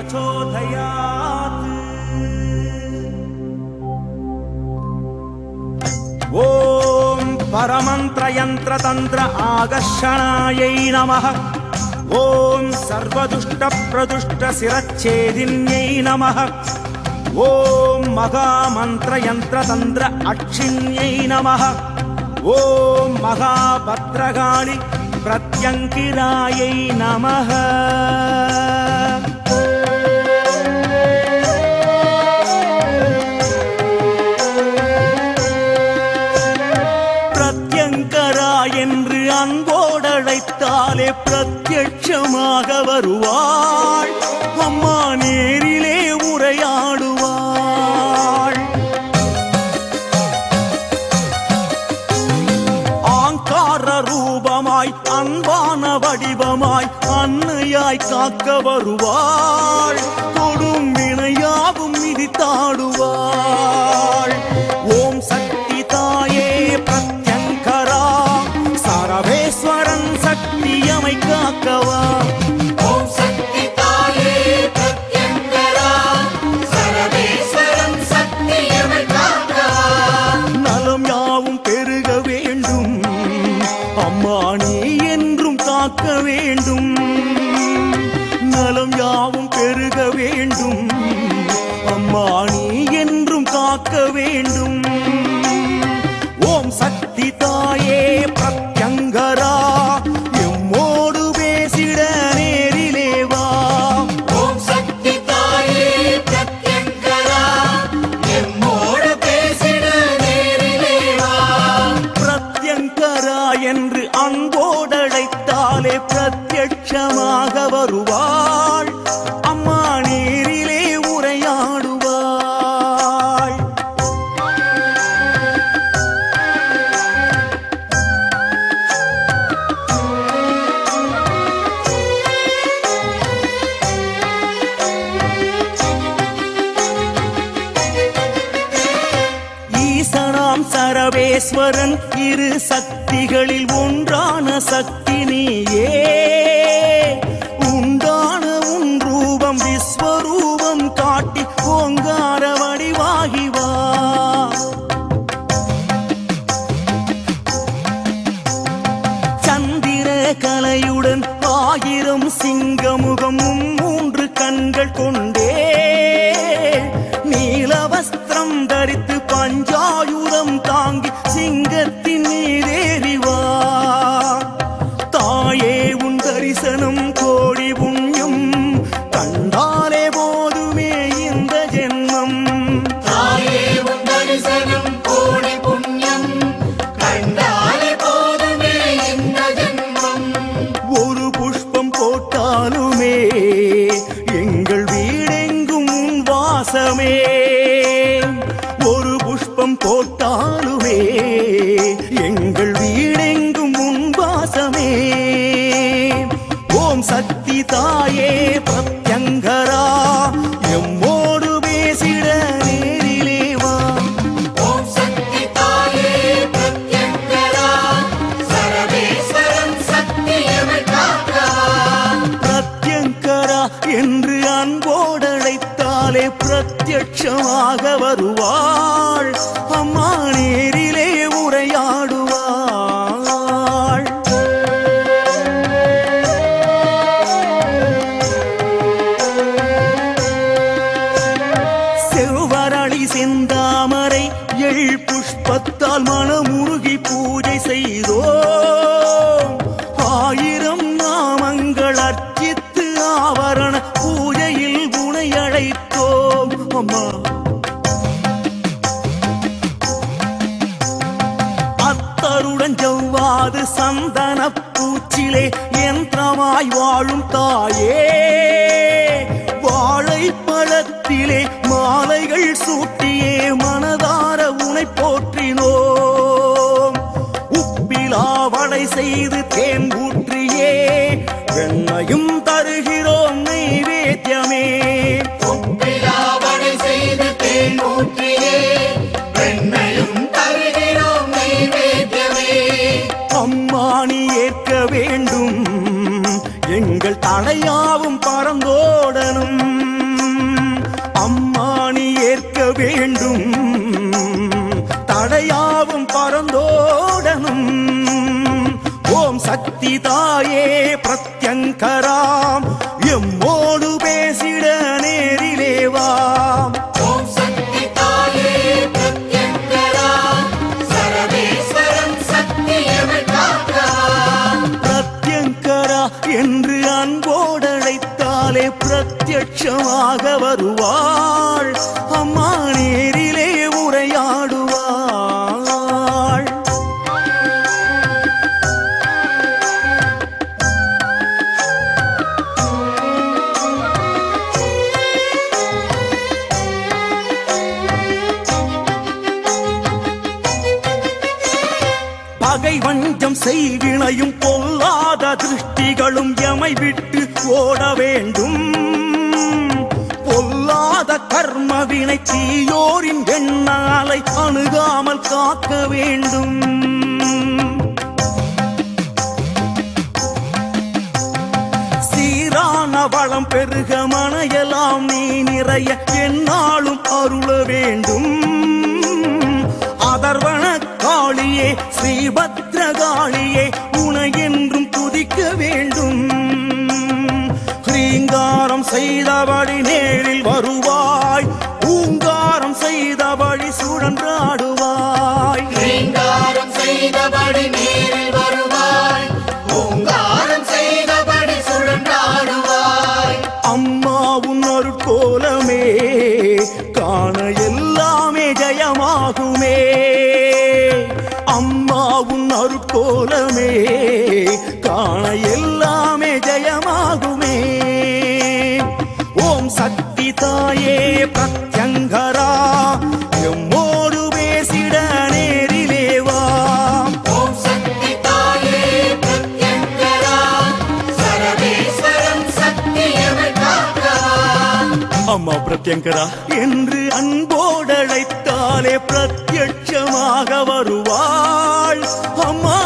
प्रचोदयात् ॐ परमन्त्रयन्त्रतन्त्र आकर्षणायै नमः ॐ सर्वदुष्टप्रदुष्टशिरच्छेदिन्यै नमः ॐ महामन्त्रयन्त्रतन्त्र अक्षिण्यै नमः ॐ महाभद्रकाळि प्रत्यङ्किरायै नमः வடிவமாய் அன்னையாய் காக்க வருவாள். கொடும் வினையாவும் மிதித்தாடுவாள். சக்தி தாயே பிரத்யங்கரா. எம்மோடு பேசிட நேரிலே வா. ஓம் சக்தி தாயே பிரத்யங்கரா. எம்மோடு பேசிட நேரிலே வா. பிரத்யங்கரா என்று அன்போடழைத்தாலே பிரத்யட்சமாக வருவாள் ஈஸ்வரன் இரு சக்திகளில் ஒன்றான சக்தி நீயே. உண்டான உன் ரூபம் விஸ்வரூபம் காட்டி ஓங்கார வடிவாகி சந்திர கலையுடன் ஆயிரம் சிங்கமுகமும் மூன்று கண்கள் கொண்டே. நீல வஸ்திரம் தரித்து பஞ்சாயுதம் தாங்கி சிங்கத்தின் நீரேறிவார் பிரத்யட்சமாக வருவாள். அம்மா நேரிலே தாய் வாழும் தாயே. வாழை பழத்திலே மாலைகள் சூட்டியே மனதார உனை போற்றினோம். உப்பிலா வடை செய்து தேன் ஊற்றியே வெண்ணையும் தருகிறோம் நைவேத்தியமே ஓடணும் அம்மானி ஏற்க வேண்டும். தடையாவும் பறந்தோடணும். ஓம் சக்தி தாயே பிரத்யங்கராம். எம்மோடு பிரத்யட்சமாக வருவாள். அம்மா நேரிலே உரையாடுவாள். பகை வஞ்சம் செய்வினையும் பொல்லாத திருஷ்டிகளும் எமை விட்டு ஓட வேண்டும். மாத கர்ம வினை தீயோரின் எண்ணாலை அணுகாமல் காக்க வேண்டும். சீரான வளம் பெருக மனையெல்லாம் நீ நிறைய என்னாலும் அருள வேண்டும். அதர்வன காளியே ஸ்ரீபத்ர காளியே என்றும் துதிக்க வேண்டும். ஹ்ரீங்காரம் செய்தபடி செய்த வழி சுழன்றாடுவாய் அம்மா என்று அன்போடழைத்தாலே பிரத்யட்சமாக வருவாள் அம்மா